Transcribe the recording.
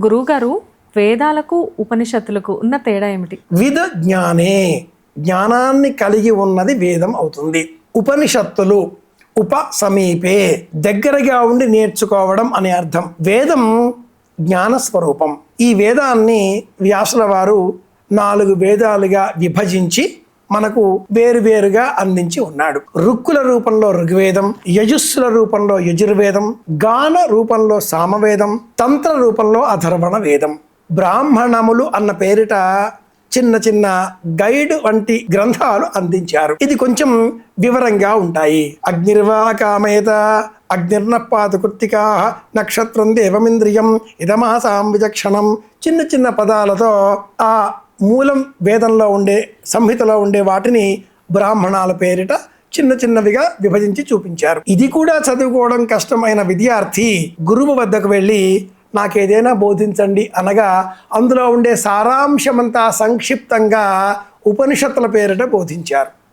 గురువుగారు వేదాలకు ఉపనిషత్తులకు ఉన్న తేడా ఏమిటి? విద జ్ఞానే జ్ఞానాన్ని కలిగి ఉన్నది వేదం అవుతుంది. ఉపనిషత్తులు ఉప సమీపే దగ్గరగా ఉండి నేర్చుకోవడం అనే అర్థం. వేదం జ్ఞాన స్వరూపం. ఈ వేదాన్ని వ్యాసుల వారు నాలుగు వేదాలుగా విభజించి మనకు వేరువేరుగా అందించి ఉన్నాడు. రుక్కుల రూపంలో ఋగ్వేదం యజుస్సుల రూపంలో యజుర్వేదం గాన రూపంలో సామవేదం తంత్ర రూపంలో అధర్వణ వేదం. బ్రాహ్మణములు అన్న పేరిట చిన్న చిన్న గైడ్ వంటి గ్రంథాలు అందించారు. ఇది కొంచెం వివరంగా ఉంటాయి. అగ్నిర్వాకామేత కామేత కృత్తికా నక్షత్రం దేవమింద్రియం ఇదమాసాం విచక్షణం చిన్న చిన్న పదాలతో ఆ మూలం వేదంలో ఉండే సంహితలో ఉండే వాటిని బ్రాహ్మణాల పేరిట చిన్న చిన్నవిగా విభజించి చూపించారు. ఇది కూడా చదువుకోవడం కష్టమైన విద్యార్థి గురువు వద్దకు వెళ్ళి నాకేదైనా బోధించండి అనగా అందులో ఉండే సారాంశమంతా సంక్షిప్తంగా ఉపనిషత్తుల పేరిట బోధించారు.